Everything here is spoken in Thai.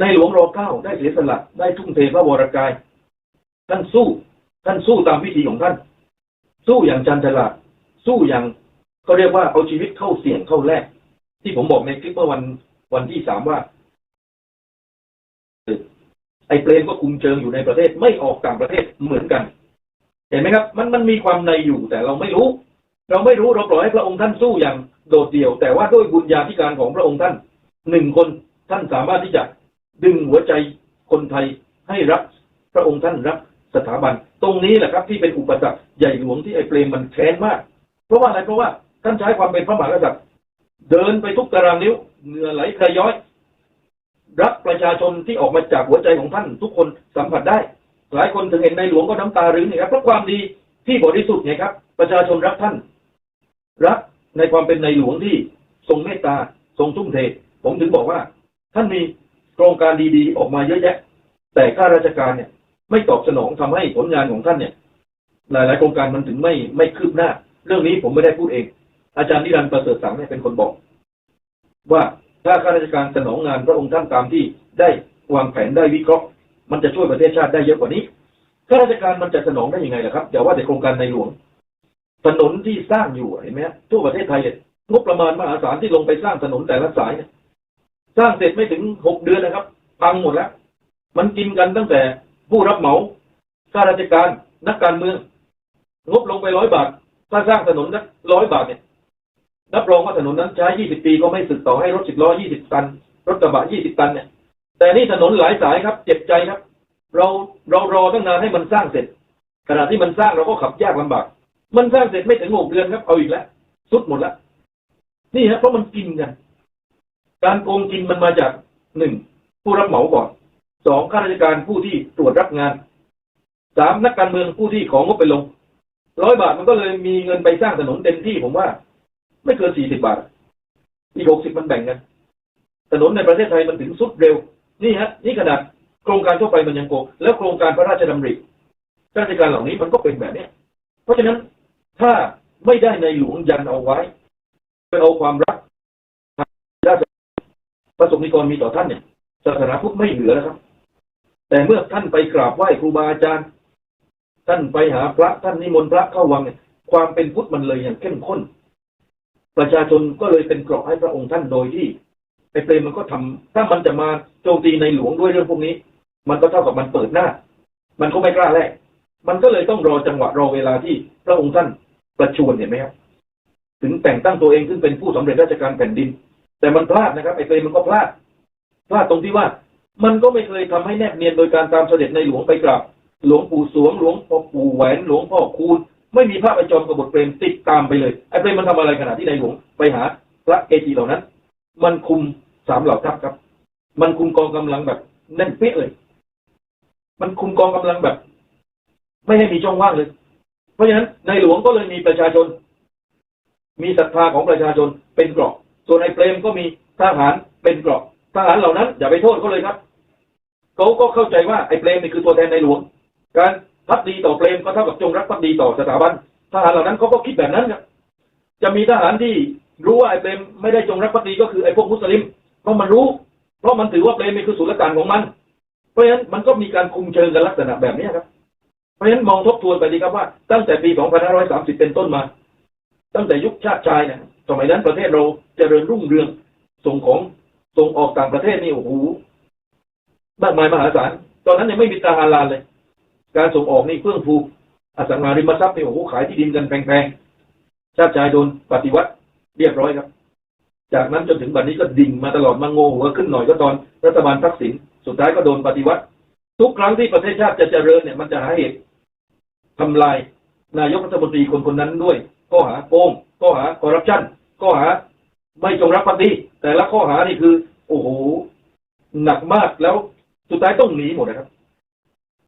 ในหลวงรอเก้าได้เสียสละได้ทุ่มเทพระวรกาย ท่านสู้ ท่านสู้ตามวิธีของท่าน สู้อย่างจันทราสู้อย่างเขาเรียกว่าเอาชีวิตเข้าเสี่ยงเข้าแลกที่ผมบอกในคลิปเมื่อวันวันที่สามว่าไอ้เปรมก็คุมเชิงอยู่ในประเทศไม่ออกต่างประเทศเหมือนกัน เห็นไหมครับ มันมันมีความในอยู่แต่เราไม่รู้ เราไม่รู้เราปล่อยให้พระองค์ท่านสู้อย่างโดดเดี่ยว แต่ว่าด้วยบุญญาธิการของพระองค์ท่านหนึ่งคนท่านสามารถที่จะ ดึงหัวใจคนไทยให้รักพระองค์ท่านรักสถาบัน ตรงนี้แหละครับที่เป็นอุปสรรคใหญ่หลวงที่ไอ้เปรมมันแค้นมาก เพราะว่าอะไรเพราะว่าท่านใช้ความเป็นพระมหากษัตริย์เดินไปทุกตารางนิ้วเหงื่อไหลใครย้อย รักประชาชนที่ออกมาจากหัวใจของท่าน ทุกคนสัมผัสได้ หลายคนถึงเห็นในหลวงก็น้ำตารื้นนะครับเพราะความดีที่บริสุทธิ์ไงครับ ประชาชนรักท่าน รักในความเป็นในหลวงที่ทรงเมตตาทรงทุ่มเทผมถึงบอกว่า ท่านมี โครงการดีๆ ออกมาเยอะแยะ แต่ข้าราชการเนี่ย ไม่ตอบสนองทำให้ผลงานของท่านเนี่ย หลายๆ โครงการมันถึงไม่ไม่คืบหน้า เรื่องนี้ผมไม่ได้พูดเอง อาจารย์นิรันดร์ประเสริฐสังเนี่ยเป็นคนบอก ว่าถ้าข้าราชการสนองงานพระองค์ท่านตามที่ได้วางแผนได้วิเคราะห์ มันจะช่วยประเทศชาติได้เยอะกว่านี้ข้าราชการมันจะสนองได้ยังไงล่ะครับอย่าว่าแต่โครงการในหลวงถนนที่สร้างอยู่เห็นไหมทั่วประเทศไทยเนี่ยงบประมาณมหาศาลที่ลงไปสร้างถนนแต่ละสายเนี่ย สร้างเสร็จไม่ถึงหกเดือนนะครับพังหมดแล้ว มันกินกันตั้งแต่ผู้รับเหมาข้าราชการนักการเมือง งบลงไปร้อยบาท ถ้าสร้างถนนนักร้อยบาทเนี่ยรับรองว่าถนนนั้นใช้ยี่สิบปีก็ไม่สึกต่อให้รถสิบล้อยี่สิบตัน รถกระบะยี่สิบตันเนี่ย แต่นี่ถนนหลายสายครับ เจ็บใจครับ เราเรารอตั้งนานให้มันสร้างเสร็จ ขณะที่มันสร้างเราก็ขับยากลำบาก มันสร้างเสร็จไม่ถึงหกเดือนครับเอาอีกแล้วสุดหมดแล้วนี่ฮะเพราะมันกินกัน การโกงกินมันมาจากหนึ่งผู้รับเหมาก่อนสองข้าราชการผู้ที่ตรวจรับงานสามนักการเมืองผู้ที่ของงบไปลงร้อยบาทมันก็เลยมีเงินไปสร้างถนนเต็มที่ผมว่า ไม่เกินสี่สิบบาท อีกหกสิบมันแบ่งกันถนนในประเทศไทยมันถึงสุดเร็ว นี่ฮะ นี่ขนาดโครงการทั่วไปมันยังโกงแล้วโครงการพระราชดำริข้าราชการเหล่านี้มันก็เป็นแบบเนี้ยเพราะฉะนั้นถ้าไม่ได้ในหลวงยันเอาไว้ไปเอาความรักราช ประสบนิกรมีต่อท่านเนี่ยศาสนาพุทธไม่เหลือแล้วครับ แต่เมื่อท่านไปกราบไหว้ครูบาอาจารย์ ท่านไปหาพระท่านนิมนต์พระเข้าวังเนี่ยความเป็นพุทธมันเลยอย่างเข้มข้น ประชาชนก็เลยเป็นเกราะให้พระองค์ท่านโดยที่ไอ้เปรมมันก็ทำถ้ามันจะมาโจมตีในหลวงด้วยเรื่องพวกนี้ มันก็เท่ากับมันเปิดหน้า มันก็ไม่กล้าแลกมันก็เลยต้องรอจังหวะรอเวลาที่พระองค์ท่านประชวรเห็นไหมครับถึงแต่งตั้งตัวเองขึ้นเป็นผู้สำเร็จราชการแผ่นดิน แต่มันพลาดนะครับไอ้เปรมมันก็พลาด พลาดตรงที่ว่า มันก็ไม่เคยทำให้แนบเนียนโดยการตามเสด็จในหลวงไปกราบหลวงปู่สวงหลวงพ่อปู่แหวนหลวงพ่อคูณไม่มีพระประจอมกบฏเปรมติดตามไปเลยไอ้เปรมมันทำอะไรขณะที่ในหลวงไปหาพระเกจิเหล่านั้น มันคุมสามเหล่าทัพครับ มันคุมกองกำลังแบบแน่นเปี้ยเลย มันคุมกองกำลังแบบ ไม่ให้มีช่องว่างเลย เพราะฉะนั้นในหลวงก็เลยมีประชาชน มีศรัทธาของประชาชนเป็นเกราะ ส่วนไอ้เปรมก็มีทหารเป็นเกราะทหารเหล่านั้น อย่าไปโทษเขาเลยครับเขาก็เข้าใจว่าไอ้เปรมนี่คือตัวแทนในหลวง การพักดีต่อเปรมก็เท่ากับจงรักภักดีต่อสถาบันทหารเหล่านั้นเขาก็คิดแบบนั้นครับจะมีทหารที่รู้ว่าไอ้เปรมไม่ได้จงรักภักดีก็คือไอ้พวกมุสลิมเพราะมันรู้ เพราะมันถือว่าเปรมนี่คือสุลต่านของมัน เพราะฉะนั้นมันก็มีการคุมเชิงกันลักษณะแบบนี้ครับ เพราะฉะนั้นมองทบทวนไปดีครับว่าตั้งแต่ปี 2530 เป็นต้นมา ตั้งแต่ยุคชาติชายเนี่ย สมัยนั้นประเทศเราเจริญรุ่งเรืองส่งของส่งออกต่างประเทศนี่โอ้โหมากมายมหาศาลตอนนั้นยังไม่มีตาฮาลาลเลย การส่งออกนี่เฟื่องฟูอสังหาริมทรัพย์นี่โอ้โหขายที่ดินกันแพงๆชาติชายโดนปฏิวัติเรียบร้อยครับ จากนั้นจนถึงบัดนี้ก็ดิ่งมาตลอดมาโงหัวขึ้นหน่อยก็ตอนรัฐบาลทักษิณสุดท้ายก็โดนปฏิวัติ ทุกครั้งที่ประเทศชาติจะเจริญเนี่ยมันจะหาเหตุทำลายนายกรัฐมนตรีคนคนนั้นด้วยข้อหาโกงข้อหาคอร์รัปชัน ข้อหา ไม่จงรักภักดี แต่ละข้อหานี่คือ โอ้โห หนักมากแล้วสุดท้ายต้องหนีหมดนะครับ